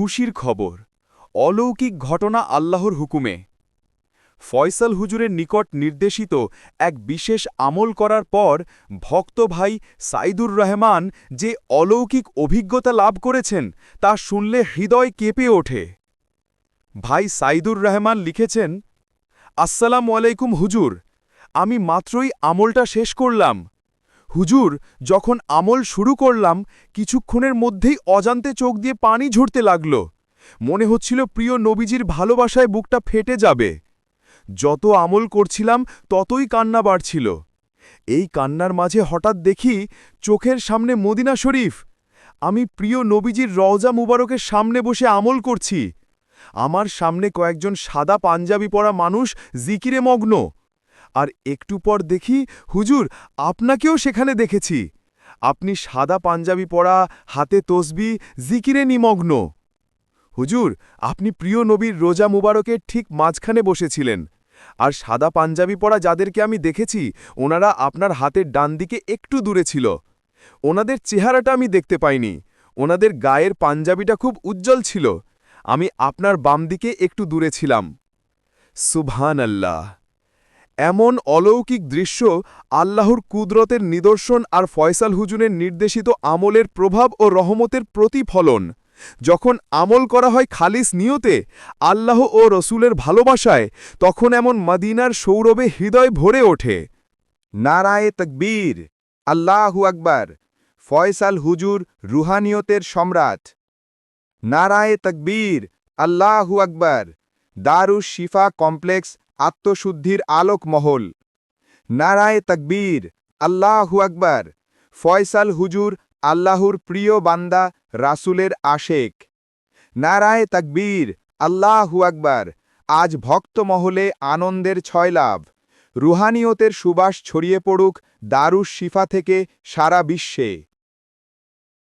খুশির খবর। অলৌকিক ঘটনা আল্লাহর হুকুমে। ফয়সাল হুজুরের নিকট নির্দেশিত এক বিশেষ আমল করার পর ভক্ত ভাই সাইদুর রহমান যে অলৌকিক অভিজ্ঞতা লাভ করেছেন তা শুনলে হৃদয় কেঁপে ওঠে। ভাই সাইদুর রহমান লিখেছেন, আসসালামু আলাইকুম হুজুর, আমি মাত্রই আমলটা শেষ করলাম। হুজুর, যখন আমল শুরু করলাম, কিছুক্ষণের মধ্যেই অজান্তে চোখ দিয়ে পানি ঝরতে লাগল। মনে হচ্ছিল প্রিয় নবীজির ভালোবাসায় বুকটা ফেটে যাবে। যত আমল করছিলাম, ততই কান্না বাড়ছিল। এই কান্নার মাঝে হঠাৎ দেখি চোখের সামনে মদিনা শরীফ। আমি প্রিয় নবীজির রওজা মুবারকের সামনে বসে আমল করছি। আমার সামনে কয়েকজন সাদা পাঞ্জাবি পরা মানুষ জিকিরে মগ্ন। আর একটু পর দেখি, হুজুর, আপনাকেও সেখানে দেখেছি। আপনি সাদা পাঞ্জাবি পরা, হাতে তসবি, জিকিরে নিমগ্ন। হুজুর, আপনি প্রিয় নবীর রোজা মুবারকের ঠিক মাঝখানে বসেছিলেন। আর সাদা পাঞ্জাবি পরা যাদেরকে আমি দেখেছি, ওনারা আপনার হাতের ডান দিকে একটু দূরে ছিল। ওনাদের চেহারাটা আমি দেখতে পাইনি। ওনাদের গায়ের পাঞ্জাবিটা খুব উজ্জ্বল ছিল। আমি আপনার বাম দিকে একটু দূরে ছিলাম। সুবহান আল্লাহ এমন অলৌকিক দৃশ্য আল্লাহর কুদরতের নিদর্শন আর ফয়সাল হুজুনের নির্দেশিত আমলের প্রভাব ও রহমতের প্রতিফলন। যখন আমল করা হয় খালিস নিয়তে, আল্লাহ ও রসুলের ভালোবাসায়, তখন এমন মদিনার সৌরভে হৃদয় ভরে ওঠে। নারায়ে তকবীর, আল্লাহু আকবার, ফয়সাল হুজুর রুহানিয়তের সম্রাট। নারায়ে তকবীর, আল্লাহু আকবার, দারুস শিফা কমপ্লেক্স আত্মশুদ্ধির আলোক মহল নারায়ে তকবীর, আল্লাহু আকবার। ফয়সাল হুজুর, আল্লাহর প্রিয় বান্দা, রাসুলের আশেক। নারায় তকবীর, আল্লাহু আকবার। আজ ভক্ত মহলে আনন্দের ছয়লাভ রুহানিয়তের সুবাস ছড়িয়ে পড়ুক দারুস শিফা থেকে সারা বিশ্বে।